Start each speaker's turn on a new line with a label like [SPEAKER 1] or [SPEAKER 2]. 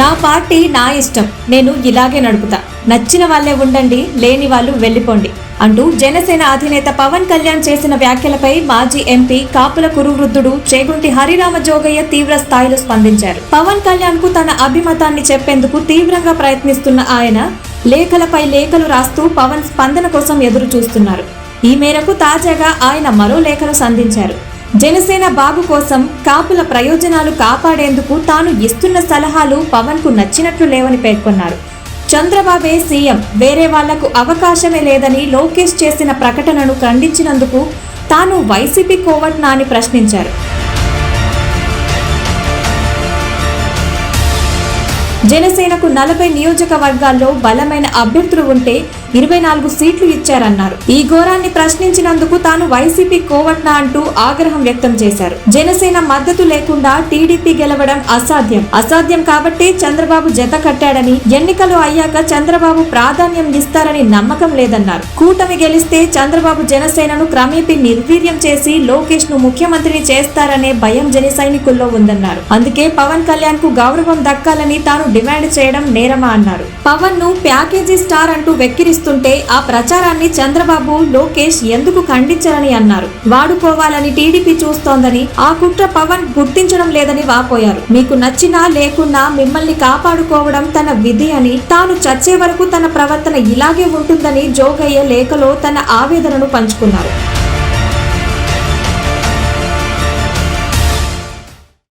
[SPEAKER 1] నా పార్టీ నా ఇష్టం నేను ఇలాగే నడుపుతా. నచ్చిన వాళ్ళే ఉండండి లేని వాళ్ళు వెళ్ళిపోండి అంటూ జనసేన అధినేత పవన్ కళ్యాణ్ చేసిన వ్యాఖ్యలపై మాజీ ఎంపీ కాపుల కురువృద్ధుడు చేగుంటి హరిరామ జోగయ్య తీవ్ర స్థాయిలో స్పందించారు. పవన్ కళ్యాణ్కు తన అభిమతాన్ని చెప్పేందుకు తీవ్రంగా ప్రయత్నిస్తున్న ఆయన లేఖలపై లేఖలు రాస్తూ పవన్ స్పందన కోసం ఎదురు చూస్తున్నారు ఈ మేరకు తాజాగా ఆయన మరో లేఖను సంధించారు. జనసేన బాగు కోసం కాపుల ప్రయోజనాలు కాపాడేందుకు తాను ఇస్తున్న సలహాలు పవన్కు నచ్చినట్లు లేవని పేర్కొన్నారు. చంద్రబాబే సీఎం వేరే వాళ్ళకు అవకాశమే లేదని లోకేష్ చేసిన ప్రకటనను ఖండించినందుకు తాను వైసీపీ కోవట్నా అని ప్రశ్నించారు. జనసేనకు నలభై నియోజకవర్గాల్లో బలమైన అభ్యర్థులు ఉంటే ఇరవై నాలుగు సీట్లు ఇచ్చారన్నారు. ఈ ఘోరాన్ని ప్రశ్నించినందుకు తాను వైసీపీ కోవట్న అంటూ ఆగ్రహం వ్యక్తం చేశారు. జనసేన మద్దతు లేకుండా టీడీపీ గెలవడం అసాధ్యం. అసాధ్యం కాబట్టి చంద్రబాబు జత కట్టాడని ఎన్నికలు అయ్యాక చంద్రబాబు ప్రాధాన్యం ఇస్తారని నమ్మకం లేదన్నారు. కూటమి గెలిస్తే చంద్రబాబు జనసేనను క్రమేపీ నిర్వీర్యం చేసి లోకేష్ను ముఖ్యమంత్రిని చేస్తారనే భయం జన సైనికుల్లో ఉందన్నారు. అందుకే పవన్ కళ్యాణ్కు గౌరవం దక్కాలని తాను డిమాండ్ చేయడం నేరమా అన్నారు. పవన్ను ప్యాకేజీ స్టార్ అంటూ వెక్కిరిస్తుంటే ఆ ప్రచారాన్ని చంద్రబాబు లోకేష్ ఎందుకు ఖండించారని అన్నారు. వాడుకోవాలని టీడీపీ చూస్తోందని ఆ కుట్ర పవన్ గుర్తించడం లేదని వాపోయారు. మీకు నచ్చినా లేకున్నా మిమ్మల్ని కాపాడుకోవడం తన విధి అని తాను చచ్చే వరకు తన ప్రవర్తన ఇలాగే ఉంటుందని జోగయ్య లేఖలో తన ఆవేదనను పంచుకున్నారు.